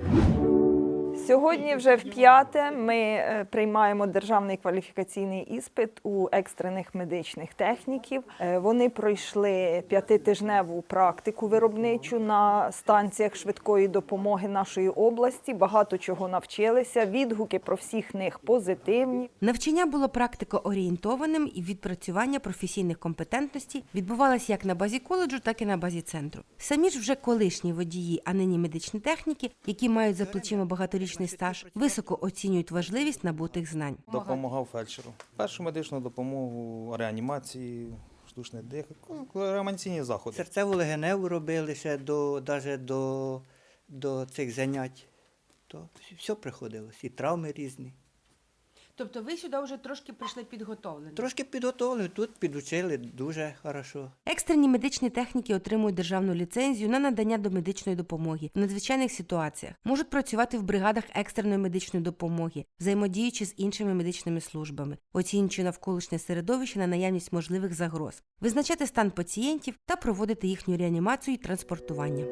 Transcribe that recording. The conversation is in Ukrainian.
you Сьогодні вже в п'яте ми е, приймаємо державний кваліфікаційний іспит у екстрених медичних техніків. Е, Вони пройшли п'ятитижневу практику виробничу на станціях швидкої допомоги нашої області. Багато чого навчилися. Відгуки про всіх них позитивні. Навчання було практикоорієнтованим і відпрацювання професійних компетентностей відбувалося як на базі коледжу, так і на базі центру. Самі ж вже колишні водії, а нині медичні техніки, які мають за плечима багаторічний стаж, високо оцінюють важливість набутих знань. Допомагав фельдшеру. Першу медичну допомогу, реанімації, Штучне дих, реманційні заходи. Серцеву легеневу робили ще до, навіть до, до цих занять. То все приходилось, і травми різні. Тобто ви сюди вже трошки прийшли підготовлені. Трошки підготовлені, тут підучили дуже хорошо. Екстрені медичні техніки отримують державну ліцензію на надання домедичної допомоги в надзвичайних ситуаціях, можуть працювати в бригадах екстреної медичної допомоги, взаємодіючи з іншими медичними службами, оцінюючи навколишнє середовище на наявність можливих загроз, визначати стан пацієнтів та проводити їхню реанімацію і транспортування.